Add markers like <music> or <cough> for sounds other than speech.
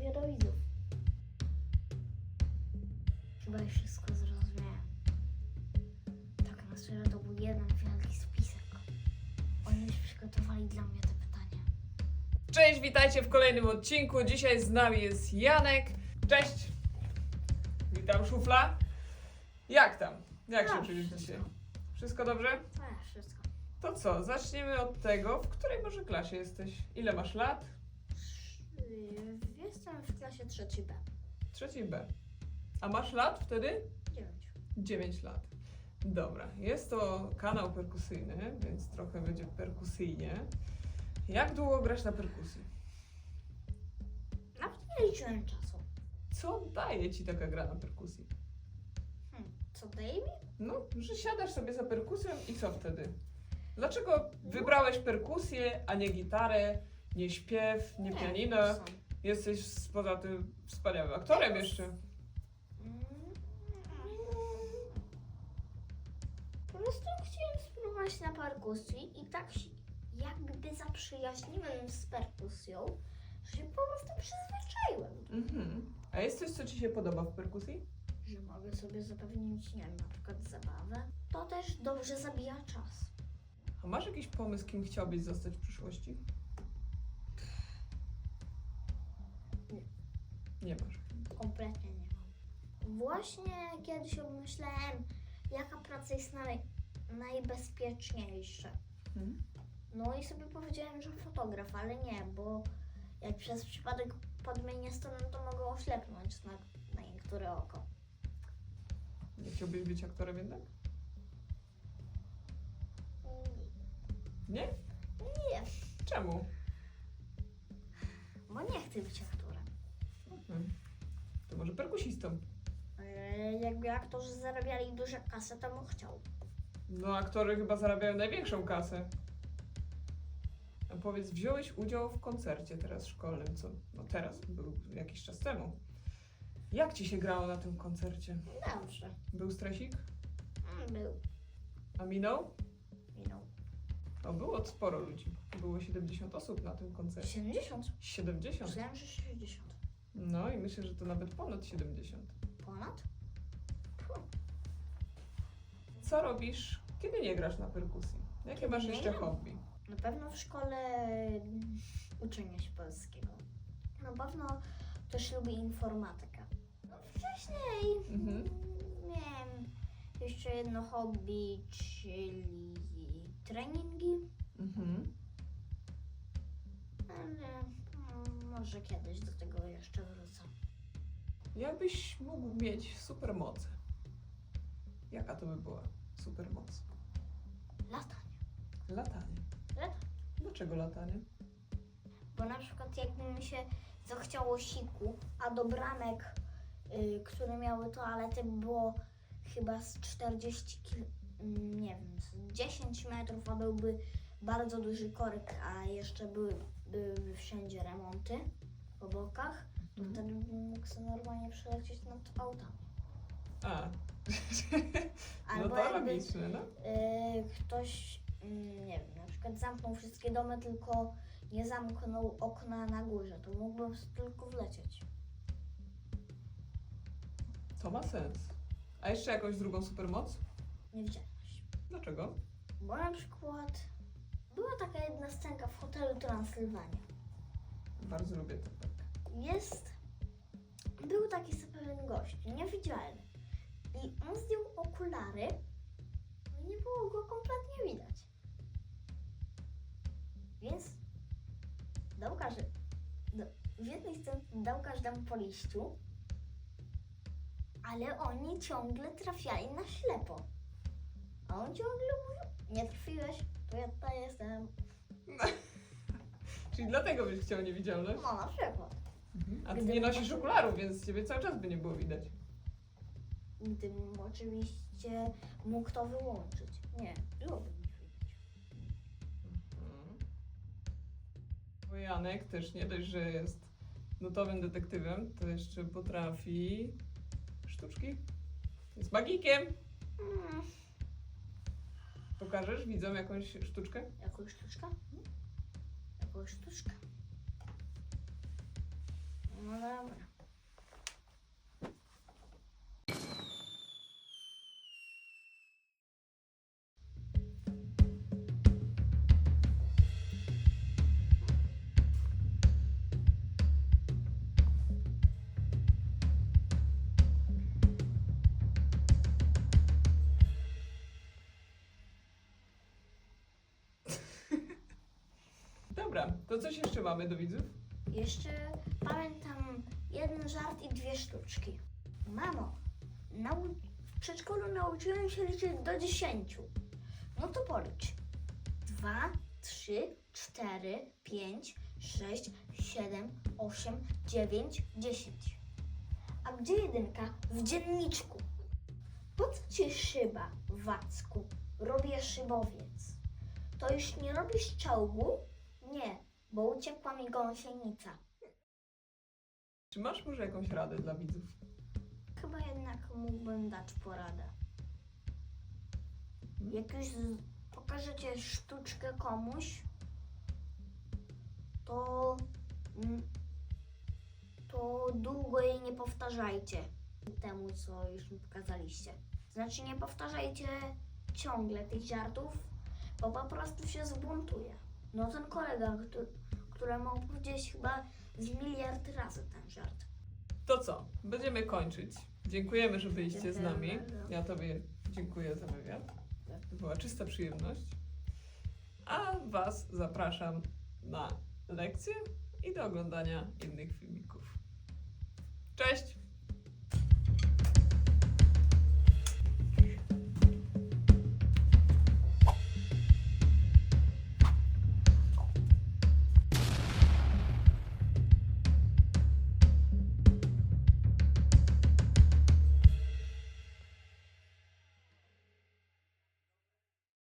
mówię do widzów. Chyba już wszystko zrozumiałem. Tak na serio to był jeden wielki spisek. Oni już przygotowali dla mnie te pytania. Cześć, witajcie w kolejnym odcinku. Dzisiaj z nami jest Janek. Cześć. Witam, szufla. Jak tam? Jak się czujesz wszystko. dzisiaj? Wszystko dobrze? A, wszystko. To co, zaczniemy od tego, w której może klasie jesteś? Ile masz lat? Jestem w klasie trzeciej B. Trzeciej B. A masz lat wtedy? Dziewięć. 9 lat. Dobra, jest to kanał perkusyjny, więc trochę będzie perkusyjnie. Jak długo grasz na perkusji? Nawet nie liczyłem czasu. Co daje ci taka gra na perkusji? Hmm. Co daje mi? No, że siadasz sobie za perkusją i co wtedy? Dlaczego wybrałeś perkusję, a nie gitarę, nie śpiew, nie pianino? są. Jesteś z- poza tym wspaniałym aktorem jeszcze. Po prostu chciałem spróbować na perkusji i tak się jakby zaprzyjaźniłem z perkusją, że się po prostu przyzwyczaiłem. Mhm. A jest coś, co ci się podoba w perkusji? Że mogę sobie zapewnić, nie wiem, na przykład zabawę. To też dobrze zabija czas. A masz jakiś pomysł, kim chciałbyś zostać w przyszłości? Nie masz. Kompletnie nie mam. Właśnie kiedyś obmyślałem, jaka praca jest naj, najbezpieczniejsza. Mhm. No i sobie powiedziałem, że fotograf, ale nie, bo jak przez przypadek podmienię stronę, to mogę oślepnąć na, na niektóre oko. Nie chciałbyś być aktorem jednak? Nie? Nie, Czemu? bo nie chcę być aktorem. Mhm. To może perkusistą. Ale jakby aktorzy zarabiali duże kasy, to bym chciał. No, aktory chyba zarabiają największą kasę. A powiedz, wziąłeś udział w koncercie teraz szkolnym, co no teraz, był jakiś czas temu. Jak ci się grało na tym koncercie? Dobrze. Był stresik? Mm, Był. A minął? Minął. No, było sporo ludzi. Było 70 osób na tym koncercie. 70. 70? Myślałem, że 60. No i myślę, że to nawet ponad 70. Ponad? Co robisz, kiedy nie grasz na perkusji? Jakie Kiedy masz nie jeszcze gram? hobby? Na pewno w szkole uczenia się polskiego. Na pewno też lubię informatykę. No wcześniej Mhm. miałem jeszcze jedno hobby, czyli treningi, może kiedyś do tego jeszcze wrócę. Jakbyś mógł mieć supermoc? Jaka to by była supermoc? Latanie. Latanie. Latanie. Dlaczego latanie? Bo na przykład jakby mi się zachciało siku, a do bramek, y, które miały toalety było chyba z 40 kil, mm, nie wiem, z 10 metrów, a byłby bardzo duży korek, a jeszcze były, były wszędzie remonty po bokach, to Mhm. wtedy bym mógł sobie normalnie przelecieć nad autami. A. <laughs> no Albo to jakby logiczne, no. y, ktoś, mm, nie wiem, na przykład zamknął wszystkie domy, tylko nie zamknął okna na górze, to mógłbym tylko wlecieć. To ma sens. A jeszcze jakąś drugą supermoc? Niewidzialność. Dlaczego? Bo na przykład była taka jedna scenka w hotelu Transylwania. Bardzo lubię to. Tak. Jest, był taki sobie pewien gość, niewidzialny. I on zdjął okulary no i nie było go kompletnie widać. Więc dał każdy, do, w jednej scenie dał każdemu po liściu, ale oni ciągle trafiali na ślepo. A on ciągle mówił, nie trafiłeś, tutaj jestem. <laughs> Czyli dlatego byś chciał niewidzialność? No na przykład. A ty nie nosisz poszedł- okularów, więc ciebie cały czas by nie było widać. Gdybym oczywiście mógł to wyłączyć. Nie, byłoby mi widać. Mhm. Bo Janek też nie dość, że jest notowym detektywem, to jeszcze potrafi sztuczki. Jest magikiem. Mm, Pokażesz widzom jakąś sztuczkę? jakąś sztuczkę? Jakąś sztuczkę. No dobra. Dobra, to coś jeszcze mamy do widzów? Jeszcze pamiętam jeden żart i dwie sztuczki. Mamo, nau- w przedszkolu nauczyłem się liczyć do dziesięciu. No to policz. Dwa, trzy, cztery, pięć, sześć, siedem, osiem, dziewięć, dziesięć. A gdzie jedynka? W dzienniczku. Po co ci szyba, Wacku? Robię szybowiec. To już nie robisz czołgu? Nie, bo uciekła mi gąsienica. Czy masz może jakąś radę dla widzów? Chyba jednak mógłbym dać poradę. Jak już z- pokażecie sztuczkę komuś, to, mm, to długo jej nie powtarzajcie temu, co już mi pokazaliście. Znaczy nie powtarzajcie ciągle tych żartów, bo po prostu się zbuntuje. No ten kolega, który, któremu powiedzieć chyba z miliard razy ten żart. To co? Będziemy kończyć. Dziękujemy, że byliście z nami. Ja Tobie dziękuję za wywiad. To była czysta przyjemność. A Was zapraszam na lekcje i do oglądania innych filmików. Cześć!